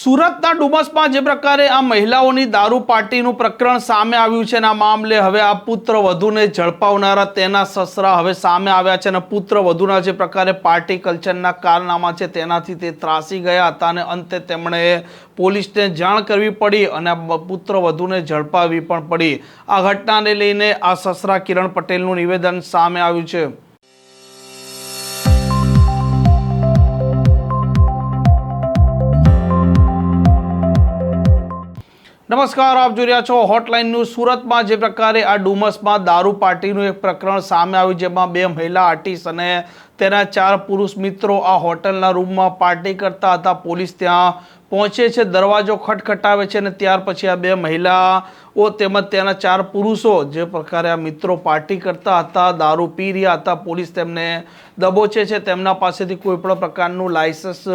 સુરતના ડુમસમાં જે પ્રકારે આ મહિલાઓની દારૂ પાર્ટીનું પ્રકરણ સામે આવ્યું છે આ મામલે હવે આ પુત્ર વધુને ઝડપાવનારા તેના સસરા હવે સામે આવ્યા છે અને પુત્ર વધુના જે પ્રકારે પાર્ટી કલ્ચરના કારનામા છે તેનાથી તે ત્રાસી ગયા હતા અને અંતે તેમણે પોલીસને જાણ કરવી પડી અને પુત્ર વધુને ઝડપાવી પણ પડી. આ ઘટનાને લઈને આ સસરા કિરણ પટેલનું નિવેદન સામે આવ્યું છે. નમસ્કાર, આપ જોઈ રહ્યા છો હોટલાઇન ન્યૂઝ સુરતમાં. જે પ્રકારે આ ડુમસમાં દારૂ પાર્ટીનું એક પ્રકરણ સામે આવ્યું, જેમાં બે મહિલા આર્ટિસ્ટ અને તેના ચાર પુરુષ મિત્રો આ હોટલના રૂમમાં પાર્ટી કરતા હતા. પોલીસ ત્યાં પહોંચે છે, દરવાજો ખટખટાવે છે અને ત્યાર પછી આ બે મહિલાઓ તેમજ તેના ચાર પુરુષો જે પ્રકારે આ મિત્રો પાર્ટી કરતા હતા, દારૂ પી રહ્યા હતા. પોલીસ તેમને દબોચે છે. તેમના પાસેથી કોઈ પણ પ્રકારનું લાયસન્સ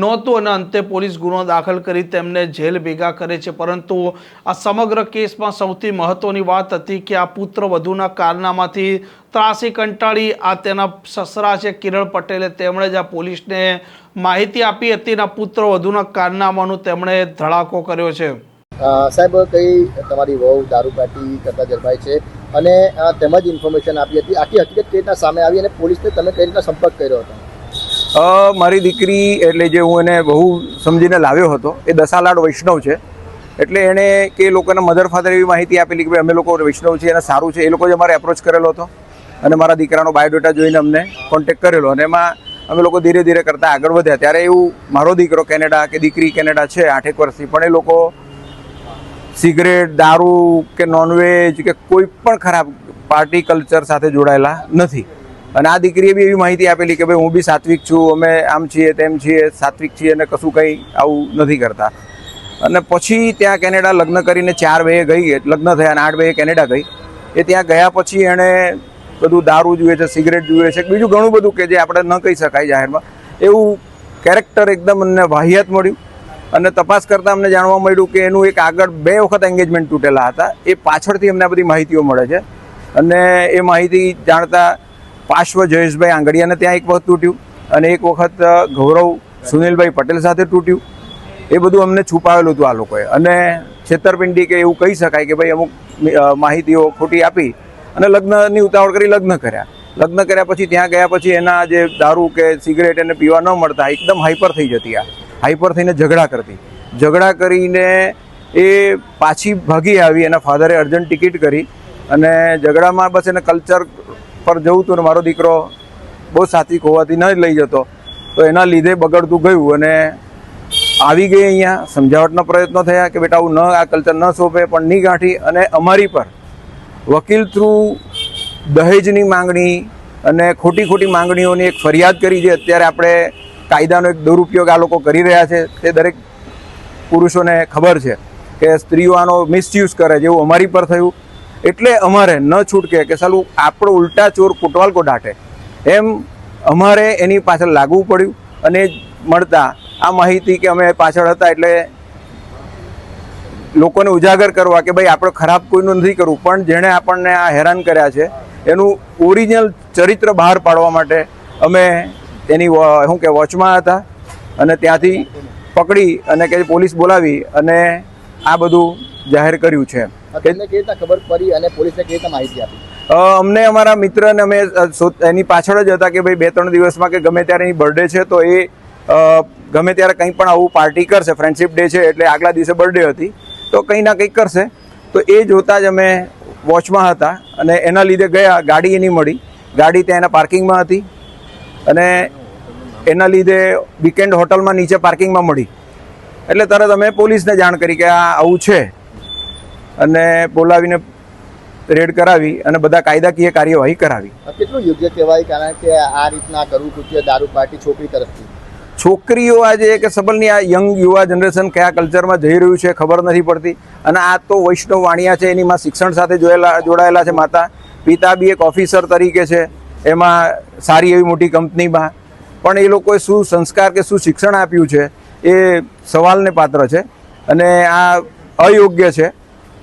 નહોતું અને અંતે પોલીસ ગુનો દાખલ કરી તેમને જેલ ભેગા કરે છે. પરંતુ આ સમગ્ર કેસમાં સૌથી મહત્વની વાત હતી કે આ પુત્ર વધુના કારનામાંથી ત્રાસી કંટાળી આ તેના સસરા છે કિરણ પટેલે. તેમણે જ આ પોલીસને માહિતી આપી હતી અને પુત્ર વધુના કારનામાનું તેમણે ધડાકો કર્યો છે. સાહેબ, કઈ તમારી વહુ દારૂ પાર્ટી કરતા ઝડપાઈ છે? અને તેમજ ઇન્ફોર્મેશન આપી હતી. આખી હકીકત કઈ રીતના સામે આવી અને પોલીસને તમે કઈ રીતના સંપર્ક કર્યો હતો? મારી દીકરી એટલે જે હું એને બહુ સમજીને લાવ્યો હતો, એ દસાલાડ વૈષ્ણવ છે. એટલે એણે કે લોકોના મધર ફાધર એવી માહિતી આપેલી કે ભાઈ અમે લોકો વૈષ્ણવ છીએ અને સારું છે. એ લોકો જ અમારે એપ્રોચ કરેલો હતો અને મારા દીકરાનો બાયોડેટા જોઈને અમને કોન્ટેક્ટ કરેલો અને એમાં અમે લોકો ધીરે ધીરે કરતાં આગળ વધ્યા. ત્યારે એવું મારો દીકરો કેનેડા કે દીકરી કેનેડા છે, આઠેક વર્ષથી, પણ એ લોકો સિગરેટ, દારૂ કે નોનવેજ કે કોઈ પણ ખરાબ પાર્ટી કલ્ચર સાથે જોડાયેલા નથી. અને આ દીકરીએ બી એવી માહિતી આપેલી કે ભાઈ હું બી સાત્વિક છું, અમે આમ છીએ, તેમ છીએ, સાત્વિક છીએ અને કશું કંઈ આવું નથી કરતા. અને પછી ત્યાં કેનેડા લગ્ન કરીને ચાર બે ગઈ લગ્ન થયા અને આઠ બે કેનેડા ગઈ. એ ત્યાં ગયા પછી એણે બધું દારૂ જુએ છે, સિગરેટ જુએ છે, બીજું ઘણું બધું કે જે આપણે ન કહી શકાય જાહેરમાં. એવું કેરેક્ટર એકદમ અમને વાહિયાત મળ્યું. અને તપાસ કરતાં અમને જાણવા મળ્યું કે એનું એક આગળ બે વખત એન્ગેજમેન્ટ તૂટેલા હતા. એ પાછળથી અમને આ બધી માહિતીઓ મળે છે. અને એ માહિતી જાણતા પાર્શ્વ જયેશભાઈ આંગડિયાને ત્યાં એક વખત તૂટ્યું અને એક વખત ગૌરવ સુનિલભાઈ પટેલ સાથે તૂટ્યું. એ બધું અમને છુપાવેલું હતું આ લોકોએ. અને છેતરપિંડી કે એવું કહી શકાય કે ભાઈ અમુક માહિતીઓ ખોટી આપી અને લગ્નની ઉતાવળ કરી લગ્ન કર્યા. લગ્ન કર્યા પછી ત્યાં ગયા પછી એના જે દારૂ કે સિગરેટ એને પીવા ન મળતા એકદમ હાઈપર થઈ જતી આ. હાઈપર થઈને ઝઘડા કરતી. ઝઘડા કરીને એ પાછી ભાગી આવી, એના ફાધરે અર્જન્ટ ટિકિટ કરી અને ઝઘડામાં બસ એને કલ્ચર પર જવું હતું ને મારો દીકરો બહુ સાત્વિક હોવાથી ન લઈ જતો. તો એના લીધે બગડતું ગયું અને આવી ગઈ અહીંયા. સમજાવટના પ્રયત્નો થયા કે બેટા આવું ન, આ કલ્ચર ન સોંપે પણ નહીં ગાંઠી અને અમારી પર વકીલ થ્રુ દહેજની માંગણી અને ખોટી ખોટી માંગણીઓની એક ફરિયાદ કરી છે અત્યારે આપણે કાયદાનો એક દુરુપયોગ આ લોકો કરી રહ્યા છે, તે દરેક પુરુષોને ખબર છે કે સ્ત્રીઓ આનો મિસયુઝ કરે જેવું અમારી પર થયું. એટલે અમારે ન છૂટકે કે સાલું આપણો ઉલટા ચોર કોટવાલ કો દાટે. એમ અમારે એની પાછળ લાગવું પડ્યું અને મળતા આ માહિતી કે અમે પાછળ હતા એટલે લોકોને ઉજાગર કરવા કે ભાઈ આપણે ખરાબ કોઈનું નથી કરવું, પણ જેણે આપણને આ હેરાન કર્યા છે, એનું ઓરિજિનલ ચરિત્ર બહાર પાડવા માટે અમે એની શું કે, વોચમાં હતા અને ત્યાંથી પકડી અને કે પોલીસ બોલાવી અને આ બધું જાહેર કર્યું છે. તમને કેવી રીતે ખબર પડી અને પોલીસને કેવી રીતે માહિતી આપી? અમને અમારા મિત્રને અમે એની પાછળ જ હતા કે ભાઈ બે ત્રણ દિવસમાં કે ગમે ત્યારે એની બર્થડે છે તો એ ગમે ત્યારે કંઈ પણ આવું પાર્ટી કરશે ફ્રેન્ડશિપ ડે છે એટલે આગલા દિવસે બર્થડે હતી, તો કંઈ ના કંઈક કરશે. તો એ જોતાં જ અમે વોચમાં હતા અને એના લીધે ગયા, ગાડી એની મળી. ગાડી ત્યાં એના પાર્કિંગમાં હતી અને એના લીધે વીકેન્ડ હોટલમાં નીચે પાર્કિંગમાં મળી. એટલે તરત અમે પોલીસને જાણ કરી કે આ આવું છે. અને બોલાવીને રેડ કરાવી અને બધા કાયદાકીય કાર્યવાહી કરાવી. કેટલું યોગ્ય કહેવાય? કારણ કે આ રીતના કરવું કૃત્ય દારૂ પાર્ટી છોકરી તરફથી. છોકરીઓ આજે કે સબલની આ યંગ યુવા જનરેશન કયા કલ્ચરમાં જઈ રહ્યું છે ખબર નથી પડતી. અને આ તો વૈષ્ણવ વાણિયા છે એની માં શિક્ષણ સાથે જોયેલા જોડાયેલા છે માતા. પિતા બી એક ઓફિસર તરીકે છે એમાં સારી એવી મોટી કંપનીમાં પણ એ લોકોએ શું સંસ્કાર કે શું શિક્ષણ આપ્યું છે એ સવાલને પાત્ર છે. અને આ અયોગ્ય છે.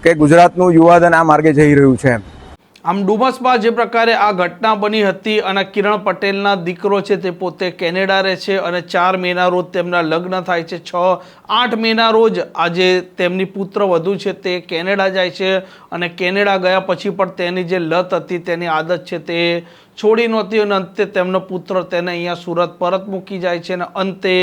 કે ગુજરાતનું યુવાધન આ માર્ગે જઈ રહ્યું છે આમ ડુમસમાં જે પ્રકારે આ ઘટના બની હતી અને કિરણ પટેલના દીકરો છે તે પોતે કેનેડા રહે છે અને ચાર મેના રોજ તેમના લગ્ન થાય છે. છ, આઠ મેના રોજ આજે તેમની પુત્ર વધુ છે તે કેનેડા જાય છે અને કેનેડા ગયા પછી પણ તેની જે લત હતી તેની આદત છે તે છોડી નહોતી અને અંતે તેમનો પુત્ર તેને અહીંયા સુરત પરત મૂકી જાય છે અને અંતે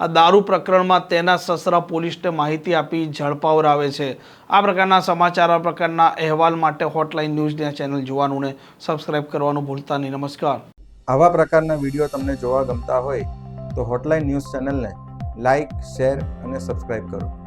આ દારૂ પ્રકરણમાં તેના સસરા પોલીસને માહિતી આપી ઝડપાવરાવે છે. આ પ્રકારના સમાચાર, આ પ્રકારના અહેવાલ માટે હોટલાઇન ન્યૂઝની આ ચેનલ જોવાનું ને સબસ્ક્રાઇબ કરવાનું ભૂલતા નહીં. નમસ્કાર. આવા પ્રકારના વીડિયો તમને જોવા ગમતા હોય તો હોટલાઇન ન્યૂઝ ચેનલને લાઇક શેર અને સબસ્ક્રાઇબ કરો.